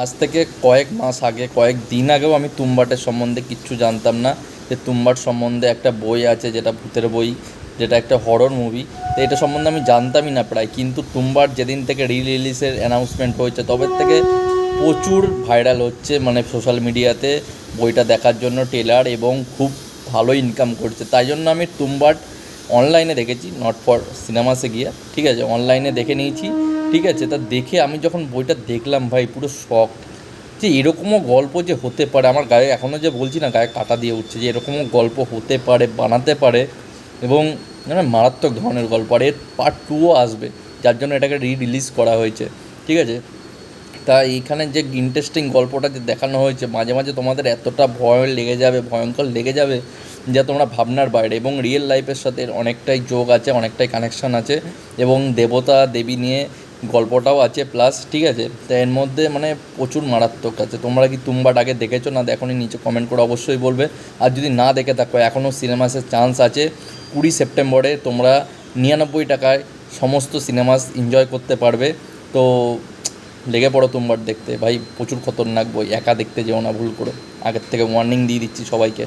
আজ থেকে কয়েক মাস আগে, কয়েক দিন আগেও আমি তুম্বাটের সম্বন্ধে কিচ্ছু জানতাম না যে তুম্বাট সম্বন্ধে একটা বই আছে, যেটা ভূতের বই, যেটা একটা হরর মুভি তো এটা সম্বন্ধে আমি জানতামই না প্রায়। কিন্তু তুম্বাট যেদিন থেকে রি রিলিজের অ্যানাউন্সমেন্ট হয়েছে, তবে থেকে প্রচুর ভাইরাল হচ্ছে মানে সোশ্যাল মিডিয়াতে বইটা দেখার জন্য টেলার এবং খুব ভালো ইনকাম করছে। তাই জন্য আমি তুম্বাট অনলাইনে দেখেছি নট ফর সিনেমাসে গিয়ে। ঠিক আছে অনলাইনে দেখে নিয়েছি। ঠিক আছে, তা দেখে আমি যখন বইটা দেখলাম, ভাই, পুরো শখ। যে এরকমও গল্প যে হতে পারে, আমার গায়ে এখনও যে বলছি না, গায়ে কাটা দিয়ে উঠছে যে এরকমও গল্প হতে পারে, বানাতে পারে এবং মানে মারাত্মক ধরনের গল্প। আর এর পার্ট টুও আসবে, যার জন্য এটাকে রি রিলিজ করা হয়েছে, ঠিক আছে? তা এইখানে যে ইন্টারেস্টিং গল্পটা যে দেখানো হয়েছে, মাঝে মাঝে তোমাদের এতটা ভয় লেগে যাবে, ভয়ঙ্কর লেগে যাবে, যা তোমরা ভাবনার বাইরে এবং রিয়েল লাইফের সাথে অনেকটাই যোগ আছে, অনেকটাই কানেকশান আছে এবং দেবতা, দেবী নিয়ে গল্পটাও আছে প্লাস ঠিক আছে, তা এর মধ্যে মানে প্রচুর মারাত্মক আছে। তোমরা কি তুম্বাট আগে দেখেছ? না দেখোনি নিচে কমেন্ট করে অবশ্যই বলবে। আর যদি না দেখে থাকো এখনও সিনেমাসের চান্স আছে। কুড়ি সেপ্টেম্বরে তোমরা নিরানব্বই টাকায় সমস্ত সিনেমাস এনজয় করতে পারবে। তো লেগে পড়ো তুমবার দেখতে। ভাই, প্রচুর খতরনাক বই, একা দেখতে যেও না, ভুল করে। আগের থেকে ওয়ার্নিং দিয়ে দিচ্ছি সবাইকে।